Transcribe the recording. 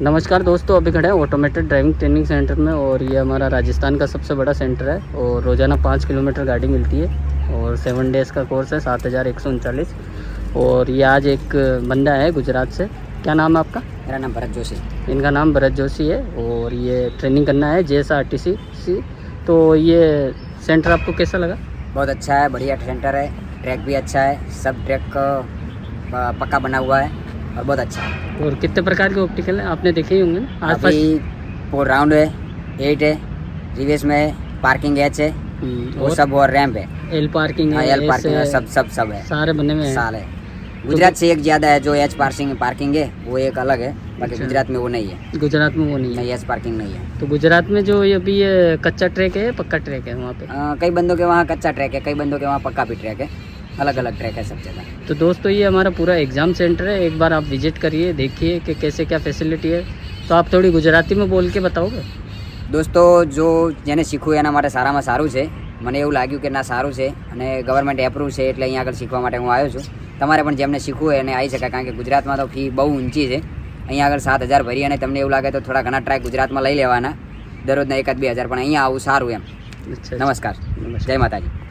नमस्कार दोस्तों अभी खड़े हैं ऑटोमेटेड ड्राइविंग ट्रेनिंग सेंटर में और ये हमारा राजस्थान का सबसे बड़ा सेंटर है और रोज़ाना पाँच किलोमीटर गाड़ी मिलती है और सेवन डेज़ का कोर्स है सात हज़ार एक सौ उनचालीस। और ये आज एक बंदा है गुजरात से। क्या नाम है आपका? मेरा नाम भरत जोशी। इनका नाम भरत जोशी है और ये ट्रेनिंग करना है J S R T C C तो ये सेंटर आपको कैसा लगा? बहुत अच्छा है बढ़िया सेंटर है ट्रैक भी अच्छा है सब ट्रैक पक्का बना हुआ है। और बहुत अच्छा है। और कितने प्रकार के ऑप्टिकल हैं? आपने देखे ही होंगे। ना अभी फोर राउंड है एट है रिवेस में है पार्किंग एच है वो सब और रैम्प है। एल पार्किंग हाँ, है एल पार्किंग है सब सब सब है। सारे बने हुए हैं। साल है। गुजरात से एक ज़्यादा है जो एच पार्किंग पार्किंग है वो एक अलग है बाकी अच्छा। गुजरात में वो नहीं है। गुजरात में वो नहीं है। एच पार्किंग नहीं है। तो गुजरात में जो ये अभी ये कच्चा ट्रैक है पक्का ट्रैक है वहाँ पे? कई बंदों के वहाँ कच्चा ट्रैक है कई बंदों के वहाँ पक्का भी ट्रैक है। अलग अलग ट्रैक है सब जगह तो दोस्तों ये हमारा पूरा एग्ज़ाम सेंटर है एक बार आप विजिट करिए देखिए कि कैसे क्या फैसिलिटी है तो आप थोड़ी गुजराती में बोल के बताओगे દોસ્તો જો જેને શીખવું એના માટે સારામાં સારું છે મને એવું લાગ્યું કે ના સારું છે અને ગવર્મેન્ટ એપ્રુવ છે એટલે અહીંયા આગળ શીખવા માટે હું આવ્યો છું તમારે પણ જેમને શીખવું હોય એને આવી શકાય કારણ કે ગુજરાતમાં તો ફી બહુ ઊંચી છે અહીંયા આગળ સાત હજાર ભરી અને તમને એવું લાગે તો થોડા ઘણા ટ્રાય ગુજરાતમાં લઈ લેવાના દરરોજના એકાદ બે હજાર પણ અહીંયા આવું સારું એમ अच्छा નમસ્કાર नमस्कार જય માતાજી